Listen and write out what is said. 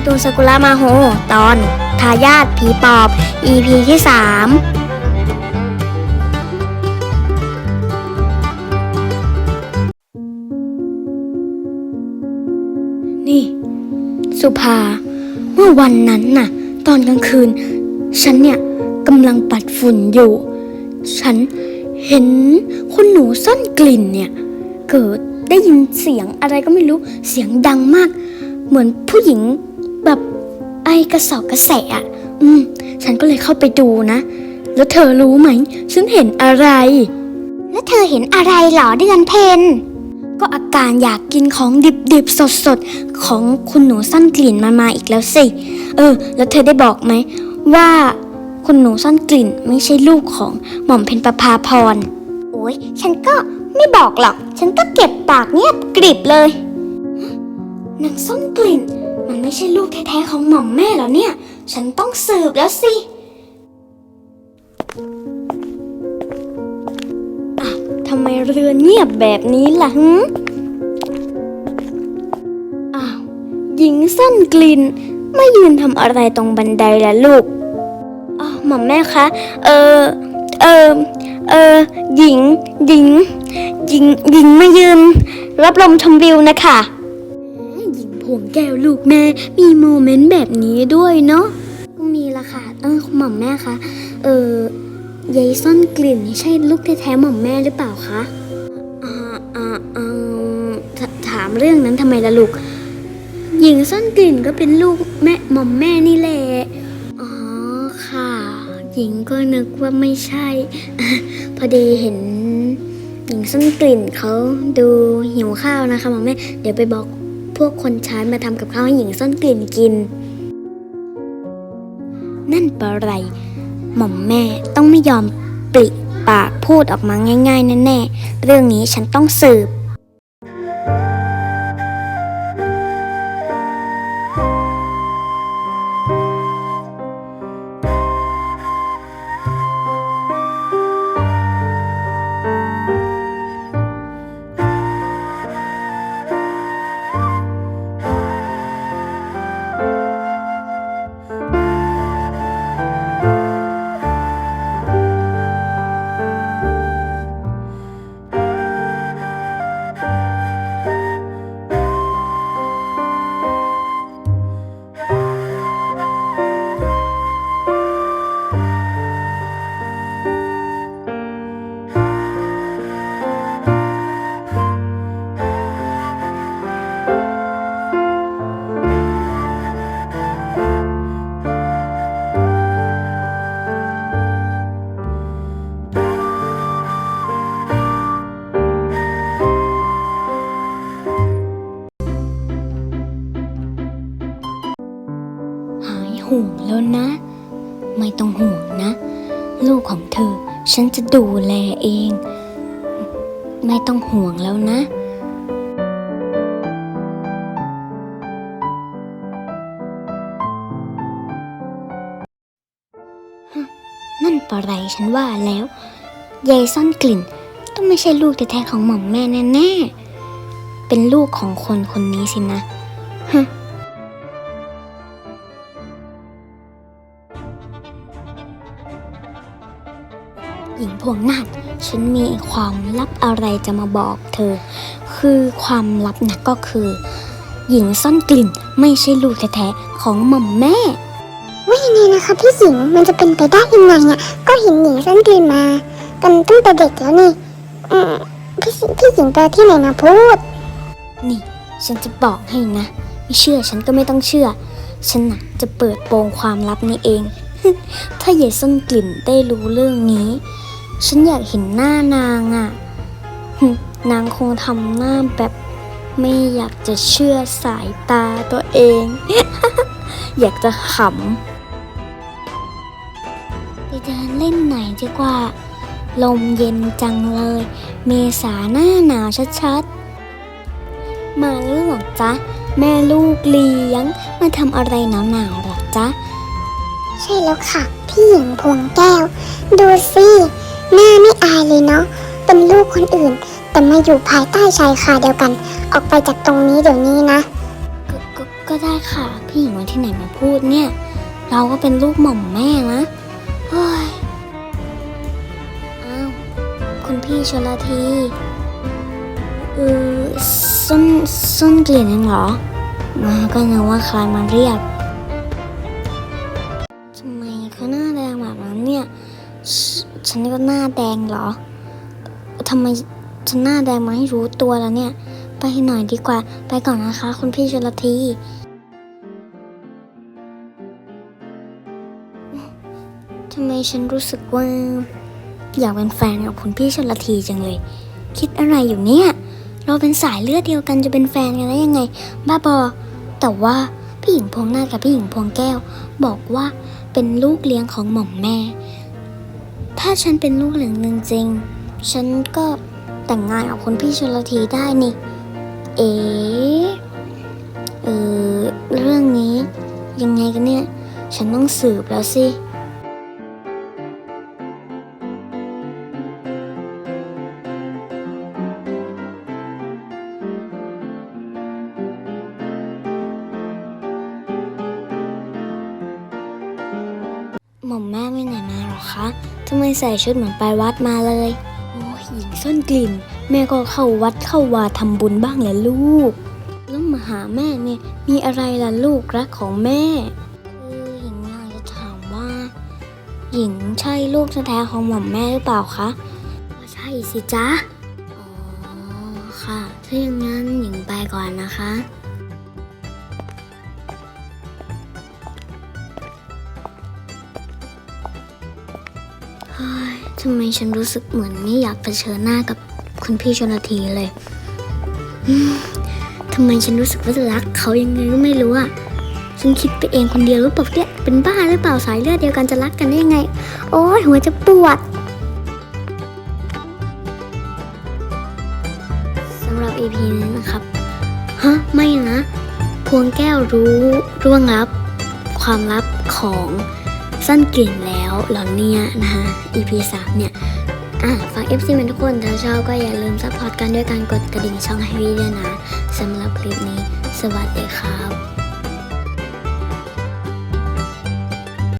การ์ตูนสกุระมาโฮตอน ทายาทผีปอบ EP ที่ 3นี่สุภา เมื่อวันนั้นน่ะ ตอนกลางคืน ฉันเนี่ยกำลังปัดฝุ่นอยู่ ฉันเห็นคุณหนูซ่อนกลิ่นเนี่ย เกิดได้ยินเสียงอะไรก็ไม่รู้เสียงดังมาก เหมือนผู้หญิง แบบไอกระสอบกระแสอะอืม ฉันก็เลยเข้าไปดูนะ แล้วเธอรู้ไหม ฉันเห็นอะไร แล้วเธอเห็นอะไรหรอเดือนเพนก็อาการอยากกินของดิบๆ สดๆ ของคุณหนูซ่อนกลิ่นมามาอีกแล้วสิ เออ แล้วเธอได้บอกไหม ว่าคุณหนูซ่อนกลิ่นไม่ใช่ลูกของหม่อมเพนประภาพร โอ้ยฉันก็ไม่บอกหรอก ฉันก็เก็บปากเงียบกริบเลยนางซ่อนกลิ่น มันไม่ใช่ลูกแท้ๆของหม่อมแม่แล้วเนี่ย ฉันต้องสืบแล้วสิอะทำไมเรือนเงียบแบบนี้ล่ะหึอ้าวหญิงซ่อนกลิ่นไม่ยืนทำอะไรตรงบันไดล่ะลูกอ๋อหม่อมแม่คะ เออ เออ เออ หญิง หญิง หญิง หญิงมายืน รับลมชมวิวนะคะ หญิงแก้วลูกแม่ มีโมเมนต์แบบนี้ด้วยเนาะก็มีละค่ะ เออหม่อมแม่คะเออยายซ่อนกลิ่นใช่ลูกแท้ๆหม่อมแม่หรือเปล่าคะอ่าอ่าอ่าถถามเรื่องนั้นทำไมล่ะลูกหญิงซ่อนกลิ่นก็เป็นลูกแม่หม่อมแม่นี่แหละอ๋อค่ะ หญิงก็นึกว่าไม่ใช่ พอดีเห็นหญิงซ่อนกลิ่นเขาดูหิวข้าวนะคะหม่อมแม่ เดี๋ยวไปบอก พวกคนใช้มาทำกับข้าวให้หญิงซ่อนกลิ่นกิน นั่นปะไรหม่อมแม่ต้องไม่ยอมปริปากพูดออกมาง่าย ๆแน่ๆเรื่องนี้ฉันต้องสืบ แล้วนะ ไม่ต้องห่วงนะ ลูกของเธอ ฉันจะดูแลเอง ไม่ต้องห่วงแล้วนะนั่นปะไรฉันว่าแล้วยายซ่อนกลิ่น ต้องไม่ใช่ลูกแท้ๆของหม่อมแม่แน่ๆ เป็นลูกของคนคนนี้สินะฮะ หญิงพวงนาถฉันมีความลับอะไรจะมาบอกเธอ คือความลับนะก็คือ หญิงซ่อนกลิ่นไม่ใช่ลูกแท้ๆของหม่อมแม่ว่ายังไงนะคะพี่สิงห์มันจะเป็นไปได้ยังไงอะก็เห็นหญิงสั้นกลีนมากันตั้งแต่เด็กแล้วนี่อืมพี่สิงห์พี่สิงห์ไปที่ไหนมาพูด นี่ ฉันจะบอกให้นะ ไม่เชื่อฉันก็ไม่ต้องเชื่อ ฉันน่ะจะเปิดโปงความลับนี้เอง ถ้าเยายส้นกลิ่นได้รู้เรื่องนี้ ฉันอยากเห็นหน้านางอะ่ะ นางคงทำหน้าแบบไม่อยากจะเชื่อสายตาตัวเอง อยากจะขำ ไปเดินเล่นไหนดีกว่า ลมเย็นจังเลย เมษาหน้าหนาวชัดๆ มาแล้วเหรอจ๊ะ แม่ลูกเลี้ยง มาทำอะไรหนาวๆหรอจ๊ะ ใช่แล้วค่ะ พี่หญิงพวงแก้ว ดูสิ หน้าไม่อายเลยเนาะ เป็นลูกคนอื่น แต่มาอยู่ภายใต้ชายคาเดียวกัน ออกไปจากตรงนี้เดี๋ยวนี้นะ ก็ก็ก็ได้ค่ะ พี่หญิงวันที่ไหนมาพูดเนี่ย เราก็เป็นลูกหม่อมแม่นะเฮ้ยอ้าวคุณพี่ชลทีเออส้นส้นกลิ่นเองเหรอมาก็นึกว่าใครมาเรียก หน้าแดงเหรอทำไมฉันหน้าแดงมาให้รู้ตัวแล้วเนี่ย ไปหน่อยดีกว่า ไปก่อนนะคะ คุณพี่ชลทีทำไมฉันรู้สึกว่า อยากเป็นแฟนกับคุณพี่ชลทีจังเลย คิดอะไรอยู่เนี่ย เราเป็นสายเลือดเดียวกันจะเป็นแฟนกันได้ยังไง บ้าบอ แต่ว่าพี่หญิงพวงหน้ากับพี่หญิงพวงแก้ว บอกว่าเป็นลูกเลี้ยงของหม่อมแม่ ถ้าฉันเป็นลูกเลี้ยงจริงๆฉันก็แต่งงานกับคุณพี่ชลทีได้นี่ เอ๋เออเรื่องนี้ยังไงกันเนี่ย ฉันต้องสืบแล้วสิหม่อมแม่ไปไหนมาหรอคะ ทำไมใส่ชุดเหมือนไปวัดมาเลย โอ้ยหญิงซ่อนกลิ่น แม่ก็เข้าวัดเข้าวาทำบุญบ้างแหละลูก แล้วมาหาแม่เนี่ยมีอะไรล่ะลูกรักของแม่เออหญิงอยากจะถามว่า หญิงใช่ลูกแท้ๆของหม่อมแม่หรือเปล่าคะก็ใช่สิจ๊ะ อ๋อค่ะ ถ้าอย่างนั้นหญิงไปก่อนนะคะ ทำไมฉันรู้สึกเหมือนไม่อยากเผชิญหน้ากับคุณพี่ชนทีเลยทำไมฉันรู้สึกว่าจะรักเขายังไงก็ไม่รู้อะฉันคิดไปเองคนเดียวหรือเปล่าเนี่ยเป็นบ้าหรือเปล่าสายเลือดเดียวกันจะรักกันได้ยังไง โอ้ยหัวจะปวดสำหรับ EP นี้นะครับฮะไม่นะ พวงแก้วรู้ร่วงลับ ความลับของ สั้นกลิ่นแล้วหล่านี้นะคะ EP 3เนี่ยอะฝาก FC มันทุกคนถ้าชอบก็อย่าลืมซัพพอร์ตกันด้วยการกดกระดิ่งช่องให้วีด้วยนะสำหรับคลิปนี้ สวัสดีครับ